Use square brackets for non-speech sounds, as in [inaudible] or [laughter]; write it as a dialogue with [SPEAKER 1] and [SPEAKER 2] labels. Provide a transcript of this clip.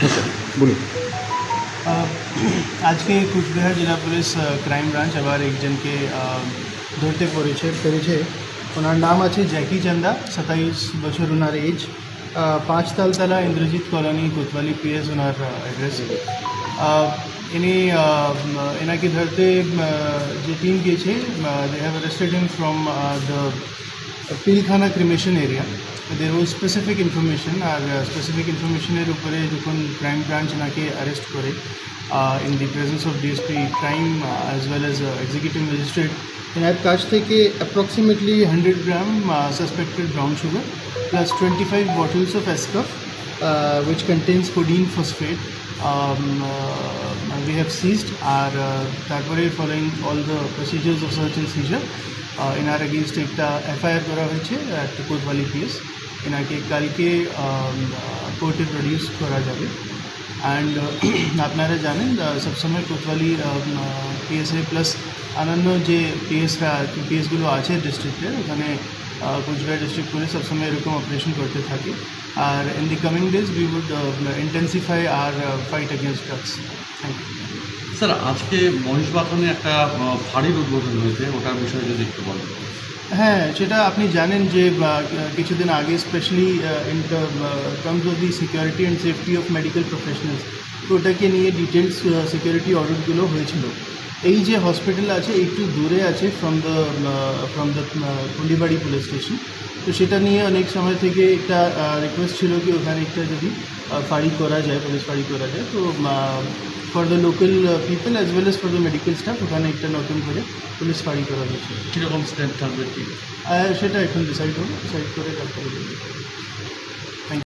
[SPEAKER 1] হ্যাঁ বলুন।
[SPEAKER 2] আজকে কুচবিহার জেলা পুলিশ ক্রাইম ব্রাঞ্চ আবার একজনকে ধরতে পেরেছে পেরেছে। ওনার নাম আছে জ্যাকি চান্দা, সাতাইশ বছর ওনার এজ পাঁচ তালতলা ইন্দ্রজিৎ কলোনি কোতওয়ালি পিএস ওনার অ্যাড্রেস ইনি এনাকে ধরতে যে টিম গিয়েছে they have arrested him from the Pilkhana cremation area there was specific information R specific ইনফরমেশনের উপরে যখন ক্রাইম ব্রাঞ্চ ওনাকে অ্যারেস্ট করে in the presence of DSP crime as well as executive magistrate এনার কাছ থেকে approximately hundred gram suspected brown sugar plus twenty five bottles of Eskuf which contains codeine phosphate um, uh, we have seized R uh, তারপরে following all the procedures of search and seizure এনার against একটা FIR করা হয়েছে at Kotwali PS এনাকে কালকে কোর্টে produce করা যাবে। অ্যান্ড [clears throat] আপনারা জানেন সবসময় কোতওয়ালি পিএসএ প্লাস অন্যান্য যে পিএসরা পিএসগুলো আছে ডিস্ট্রিক্টে ওখানে কোচবিহার ডিস্ট্রিক্ট পুলিশ সবসময় এরকম অপারেশন করতে থাকে। আর in the coming days we would intensify our fight against drugs thank you
[SPEAKER 3] sir আজকে মহিষবাথনে একটা আহ, ফাঁড়ির উদ্বোধন হয়েছে ওটার বিষয়ে যদি একটু বলেন।
[SPEAKER 2] হ্যাঁ সেটা আপনি জানেন যে কিছুদিন আগে specially in terms of the security and safety of medical professionals তো ওটাকে নিয়ে ডিটেলস সিকিউরিটি অডিটগুলো হয়েছিল। এই যে হসপিটাল আছে একটু দূরে আছে from the from the Kundibari police station তো সেটা নিয়ে অনেক সময় থেকে একটা রিকোয়েস্ট ছিল কি ওখানে একটা যদি ফাঁড়ি করা যায় পুলিশ ফাড়ি করা যায় তো for the local people as well as for the medical staff ওখানে একটা নতুন করে পুলিশ ফাঁড়ি করা হয়েছে।
[SPEAKER 3] কীরকম স্ট্রেন্থ থাকবে?
[SPEAKER 2] সেটা এখন ডিসাইড হবে ডিসাইড করে তারপরে